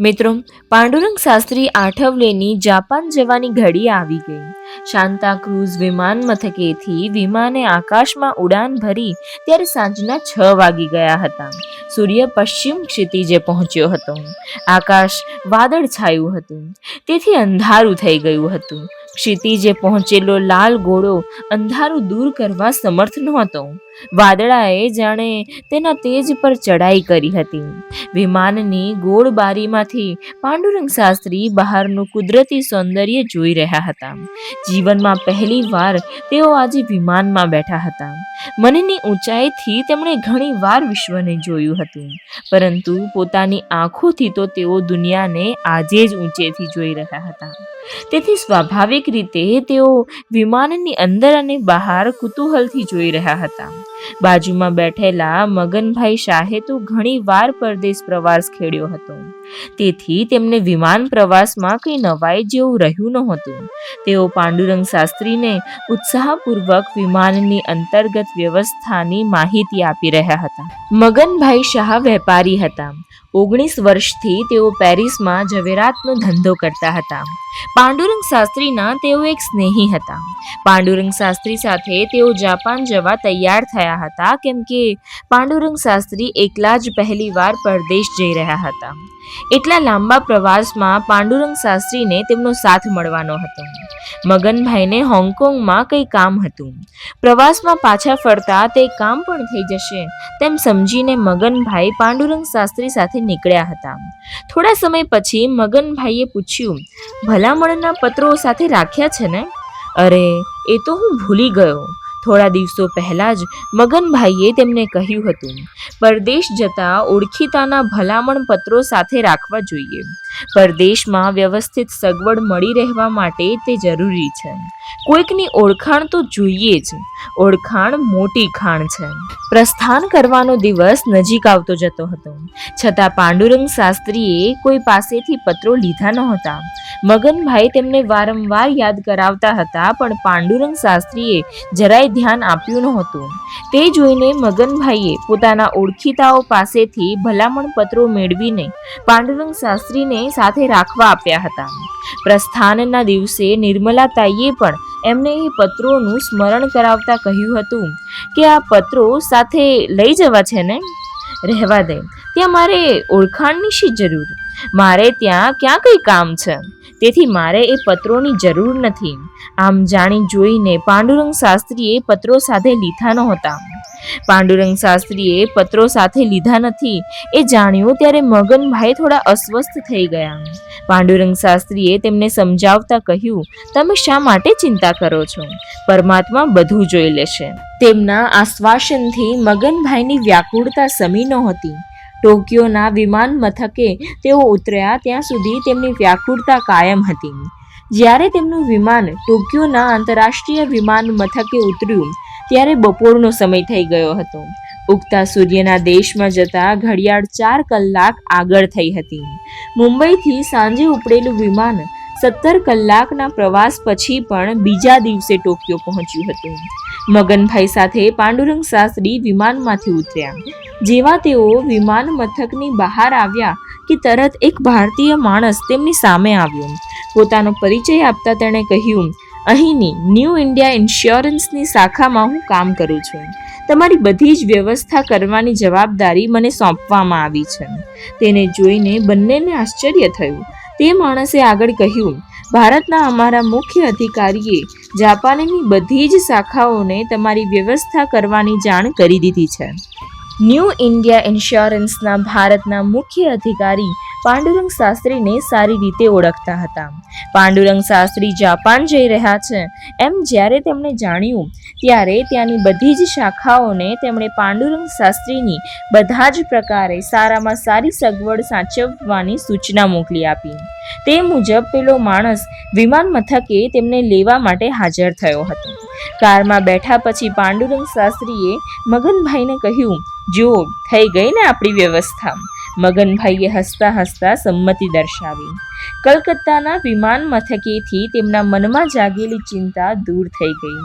મિત્રો, પાંડુરંગ શાસ્ત્રી આઠવલેની જાપાન જવાની ઘડી આવી ગઈ. શાંતા ક્રુઝ વિમાન મથકેથી વિમાને આકાશમાં ઉડાન ભરી ત્યારે સાંજના છ વાગી ગયા હતા. સૂર્ય પશ્ચિમ ક્ષિતિજે પહોંચ્યો હતો. આકાશ વાદળ છાયું હતું. તેથી અંધારું થઈ ગયું હતું. ક્ષિતિજે પહોંચેલો લાલ ગોળો અંધારું દૂર કરવા સમર્થ નહોતો. વાદળાએ જાણે તેના તેજ પર ચડાઈ કરી હતી. વિમાનની ગોળ બારીમાંથી પાંડુરંગ શાસ્ત્રી બહારનું કુદરતી સૌંદર્ય જોઈ રહ્યા હતા. જીવનમાં પહેલી વાર તેઓ આજે વિમાનમાં બેઠા હતા. મનની ઊંચાઈથી તેમણે ઘણી વાર વિશ્વને જોયું હતું. પરંતુ પોતાની આંખોથી તો તેઓ દુનિયાને આજે જ ઊંચેથી જોઈ રહ્યા હતા. તેથી સ્વાભાવિક રીતે તેઓ વિમાનની અંદર અને બહાર કુતૂહલથી જોઈ રહ્યા હતા. બાજુમાં બેઠેલા મગનભાઈ શાહે તો ઘણી વાર પરદેશ પ્રવાસ ખેડ્યો હતો. તેથી તેમને વિમાન પ્રવાસમાં કંઈ નવાઈ જેવું રહ્યું નહોતું. તેઓ પાંડુરંગ શાસ્ત્રીને ઉત્સાહપૂર્વક વિમાનની અંતર્ગત વ્યવસ્થાની માહિતી આપી રહ્યા હતા. મગનભાઈ શાહ વેપારી હતા. ઓગણીસ વર્ષથી તેઓ પેરિસમાં ઝવેરાતનો ધંધો કરતા હતા. પાંડુરંગ શાસ્ત્રીના તેઓ એક સ્નેહી હતા. પાંડુરંગ શાસ્ત્રી સાથે તેઓ જાપાન જવા તૈયાર થયા હતા, કેમ કે પાંડુરંગ શાસ્ત્રી એકલા જ પહેલીવાર પરદેશ જઈ રહ્યા હતા. એટલા લાંબા પ્રવાસમાં પાંડુરંગ શાસ્ત્રીને તેમનો સાથ મળવાનો હતો. મગનભાઈને હોંગકોંગમાં કંઈ કામ હતું. પ્રવાસમાં પાછા ફરતા તે કામ પણ થઈ જશે, તેમ સમજીને મગનભાઈ પાંડુરંગ શાસ્ત્રી સાથે નીકળ્યા હતા. થોડા સમય પછી મગનભાઈએ પૂછ્યું, ભલામણના પત્રો સાથે રાખ્યા છે ને? અરે, એ તો હું ભૂલી ગયો. થોડા દિવસો પહેલા જ મગનભાઈએ તેમને કહ્યું હતું, પરદેશ જતા ઓળખીતાના ભલામણ પત્રો સાથે રાખવા જોઈએ. પરદેશમાં વ્યવસ્થિત સગવડ મળી રહેવા માટે તે જરૂરી છે. કોઈકની ઓળખાણ તો જોઈએ જ. ઓળખાણ મોટી ખાણ છે. પ્રસ્થાન કરવાનો દિવસ નજીક આવતો જતો હતો. છતાં પાંડુરંગ શાસ્ત્રીએ કોઈ પાસેથી પત્રો લીધા નહોતા. મગનભાઈ તેમને વારંવાર યાદ કરાવતા હતા, પણ પાંડુરંગ શાસ્ત્રીએ જરાય ધ્યાન આપ્યું નહોતું. તે જોઈને મગનભાઈએ પોતાના ઓળખીતાઓ પાસેથી ભલામણ પત્રો મેળવીને પાંડુરંગ શાસ્ત્રીને સાથે રાખવા આપ્યા હતા. પ્રસ્થાનના દિવસે નિર્મલાતાઈએ પણ એમને એ પત્રોનું સ્મરણ કરાવતા કહ્યું હતું કે આ પત્રો સાથે લઈ જવા છે ને? રહેવા દે. ત્યાં મારે ઓળખાણની શી જરૂર? મારે ત્યાં ક્યાં કંઈ કામ છે? તેથી મારે એ પત્રોની જરૂર નથી. આમ જાણી જોઈને પાંડુરંગ શાસ્ત્રીએ પત્રો સાથે લીધા નહોતા. પાંડુરંગ શાસ્ત્રીએ પત્રો સાથે લીધા નથી. એ જાણ્યું ત્યારે મગનભાઈ થોડા અસ્વસ્થ થઈ ગયા. પાંડુરંગ શાસ્ત્રીએ તેમને સમજાવતા કહ્યું, તમે શા માટે ચિંતા કરો છો? પરમાત્મા બધું જોઈ લેશે. તેમના આશ્વાસનથી મગનભાઈની વ્યાકુળતા સમી નહોતી. ટોક્યોના વિમાન મથકે તેઓ ઉતર્યા ત્યાં સુધી તેમની વ્યાકુળતા કાયમ હતી. જ્યારે તેમનું વિમાન ટોક્યોના આંતરરાષ્ટ્રીય વિમાન મથકે ઉતર્યું, ત્યારે બપોરનો સમય થઈ ગયો હતો. ઉગતા સૂર્યના દેશમાં જતા ઘડિયાળ ચાર કલાક આગળ થઈ હતી. મુંબઈથી સાંજે ઉપડેલું વિમાન સત્તર કલાકના પ્રવાસ પછી પણ બીજા દિવસે ટોક્યો પહોંચ્યું હતું. મગનભાઈ સાથે પાંડુરંગ શાસ્ત્રી વિમાનમાંથી ઉતર્યા. જેવા તેઓ વિમાન મથકની બહાર આવ્યા કે તરત એક ભારતીય માણસ તેમની સામે આવ્યો. પોતાનો પરિચય આપતા તેણે કહ્યું, અહીંની ન્યૂ ઇન્ડિયા ઇન્સ્યોરન્સની શાખામાં હું કામ કરું છું. તમારી બધી જ વ્યવસ્થા કરવાની જવાબદારી મને સોંપવામાં આવી છે. તેને જોઈને બંનેને આશ્ચર્ય થયું. તે માણસે આગળ કહ્યું, ભારતના અમારા મુખ્ય અધિકારીએ જાપાનની બધી જ શાખાઓને તમારી વ્યવસ્થા કરવાની જાણ કરી દીધી છે. ન્યૂ ઇન્ડિયા ઇન્સ્યોરન્સના ભારતના મુખ્ય અધિકારી પાંડુરંગ શાસ્ત્રીને સારી રીતે ઓળખતા હતા. પાંડુરંગ શાસ્ત્રી જાપાન જઈ રહ્યા છે. એમ જ્યારે તેમણે જાણ્યું, ત્યારે ત્યાંની બધી જ શાખાઓને તેમણે પાંડુરંગ શાસ્ત્રીની બધા જ પ્રકારે સારામાં સારી સગવડ સાચવવાની સૂચના મોકલી આપી. તે મુજબ, પેલો માણસ વિમાન મથકે તેમને લેવા માટે હાજર થયો હતો. કારમાં બેઠા પછી પાંડુરંગ શાસ્ત્રીએ મગનભાઈને કહ્યું જો થઈ ગઈ ને આપણી વ્યવસ્થા. મગનભાઈએ હસતા હસતા સંમતિ દર્શાવી. કલકત્તાના વિમાન મથકેથી તેમના મનમાં જાગેલી ચિંતા દૂર થઈ ગઈ.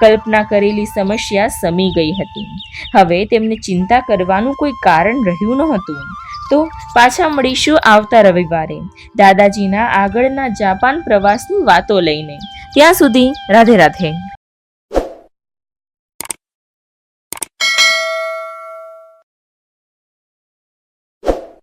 કલ્પના કરેલી સમસ્યા સમી ગઈ હતી. હવે તેમને ચિંતા કરવાનું કોઈ કારણ રહ્યું નહોતું. તો પાછા મળીશું આવતા રવિવારે, દાદાજીના આગળના જાપાન પ્રવાસની વાતો લઈને. ત્યાં સુધી રાધે રાધે.